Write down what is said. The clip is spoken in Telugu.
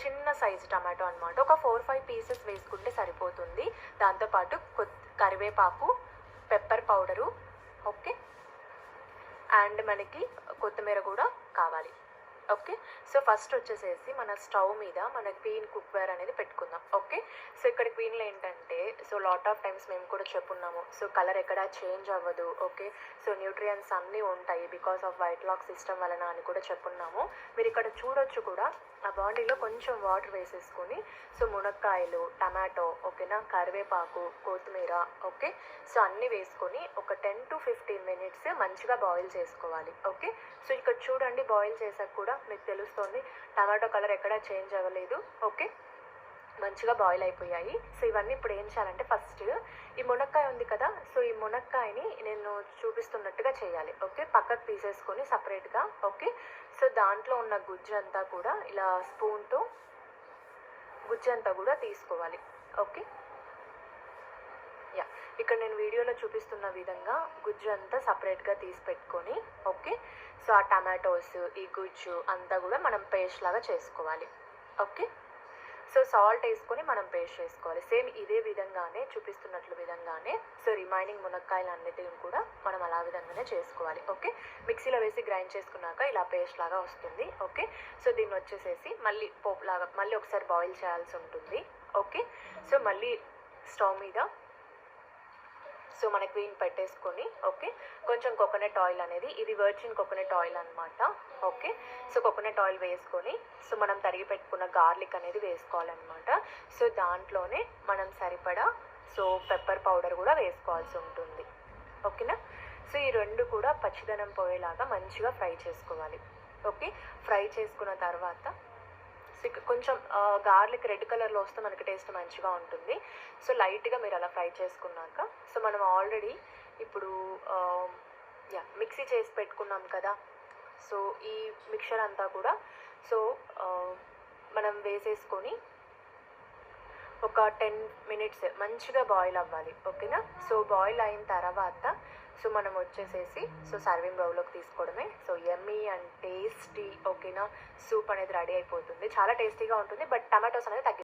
చిన్న సైజు టమాటో అనమాట ఒక ఫోర్ ఫైవ్ పీసెస్ వేసుకుంటే సరిపోతుంది. దాంతోపాటు కరివేపాకు పెప్పర్ పౌడరు ఓకే అండ్ మనకి కొత్తిమీర కూడా కావాలి. ఓకే? సో ఫస్ట్ వచ్చేసేసి మన స్టవ్ మీద మన క్వీన్ కుక్వేర్ అనేది పెట్టుకుందాం. ఓకే? సో ఇక్కడ క్వీన్లో ఏంటంటే సో లాట్ ఆఫ్ టైమ్స్ మేము కూడా చెప్పున్నాము. సో కలర్ ఎక్కడ చేంజ్ అవ్వదు. ఓకే? సో న్యూట్రియన్స్ అన్నీ ఉంటాయి because of white lock system వలన అని కూడా చెప్పున్నాము. మీరు ఇక్కడ చూడొచ్చు కూడా ఆ బాడీలో కొంచెం వాటర్ వేసేసుకొని సో మునక్కాయలు టమాటో ఓకేనా? కరివేపాకు కొత్తిమీర ఓకే? సో అన్నీ వేసుకొని ఒక టెన్ టు ఫిఫ్టీన్ మినిట్స్ మంచిగా బాయిల్ చేసుకోవాలి. ఓకే? సో ఇక్కడ చూడండి బాయిల్ చేసాక కూడా మీకు తెలుస్తుంది. టమాటో కలర్ ఎక్కడా చేంజ్ అవ్వలేదు. ఓకే? మంచిగా బాయిల్ అయిపోయాయి. సో ఇవన్నీ ఇప్పుడు ఏం చేయాలంటే ఫస్ట్ ఈ మునక్కాయ ఉంది కదా సో ఈ మునక్కాయని నేను చూపిస్తున్నట్టుగా చేయాలి. ఓకే? పక్కకు తీసేసుకొని సపరేట్గా. ఓకే? సో దాంట్లో ఉన్న గుజ్జు అంతా కూడా ఇలా స్పూన్తో గుజ్జు అంతా కూడా తీసుకోవాలి. ఓకే? యా ఇక్కడ నేను వీడియోలో చూపిస్తున్న విధంగా గుజ్జు అంతా సపరేట్గా తీసి పెట్టుకొని ఓకే సో ఆ టమాటోస్ ఈ గుజ్జు అంతా కూడా మనం పేస్ట్ లాగా చేసుకోవాలి ఓకే సో సాల్ట్ వేసుకొని మనం పేస్ట్ చేసుకోవాలి. సేమ్ ఇదే విధంగానే చూపిస్తున్నట్లు విధంగానే సో రిమైనింగ్ మునక్కాయలు అన్నిటిని కూడా మనం అలా విధంగానే చేసుకోవాలి ఓకే మిక్సీలో వేసి గ్రైండ్ చేసుకున్నాక ఇలా పేస్ట్ లాగా వస్తుంది ఓకే సో దీన్ని వచ్చేసేసి మళ్ళీ పోపు లాగా మళ్ళీ ఒకసారి బాయిల్ చేయాల్సి ఉంటుంది ఓకే సో మళ్ళీ స్టవ్ మీద సో మన క్రీమ్ పెట్టేసుకొని ఓకే? కొంచెం కోకోనట్ ఆయిల్ అనేది ఇది వర్జిన్ కోకోనట్ ఆయిల్ అనమాట ఓకే? సో కోకోనట్ ఆయిల్ వేసుకొని సో మనం తరిగి పెట్టుకున్న గార్లిక్ అనేది వేసుకోవాలన్నమాట. సో దాంట్లోనే మనం సరిపడా సో పెప్పర్ పౌడర్ కూడా వేసుకోవాల్సి ఉంటుంది. ఓకేనా? సో ఈ రెండు కూడా పచ్చిదనం పోయేలాగా మంచిగా ఫ్రై చేసుకోవాలి. ఓకే? ఫ్రై చేసుకున్న తర్వాత కొంచెం గార్లిక్ రెడ్ కలర్లో వస్తే మనకి టేస్ట్ మంచిగా ఉంటుంది. సో లైట్గా మీరు అలా ఫ్రై చేసుకున్నాక సో మనం ఆల్రెడీ ఇప్పుడు యా మిక్సీ చేసి పెట్టుకున్నాం కదా. సో ఈ మిక్చర్ అంతా కూడా సో మనం వేసేసుకొని ఒక టెన్ మినిట్స్ మంచిగా బాయిల్ అవ్వాలి ఓకేనా? సో బాయిల్ అయిన తర్వాత సో మనం వచ్చేసేసి సో సర్వింగ్ బౌల్లోకి తీసుకోవడమే. సో ఎమ్మీ అండ్ టేస్టీ ఓకేనా? సూప్ అనేది రెడీ అయిపోతుంది. చాలా టేస్టీగా ఉంటుంది బట్ టమాటోస్ అనేది తగ్గి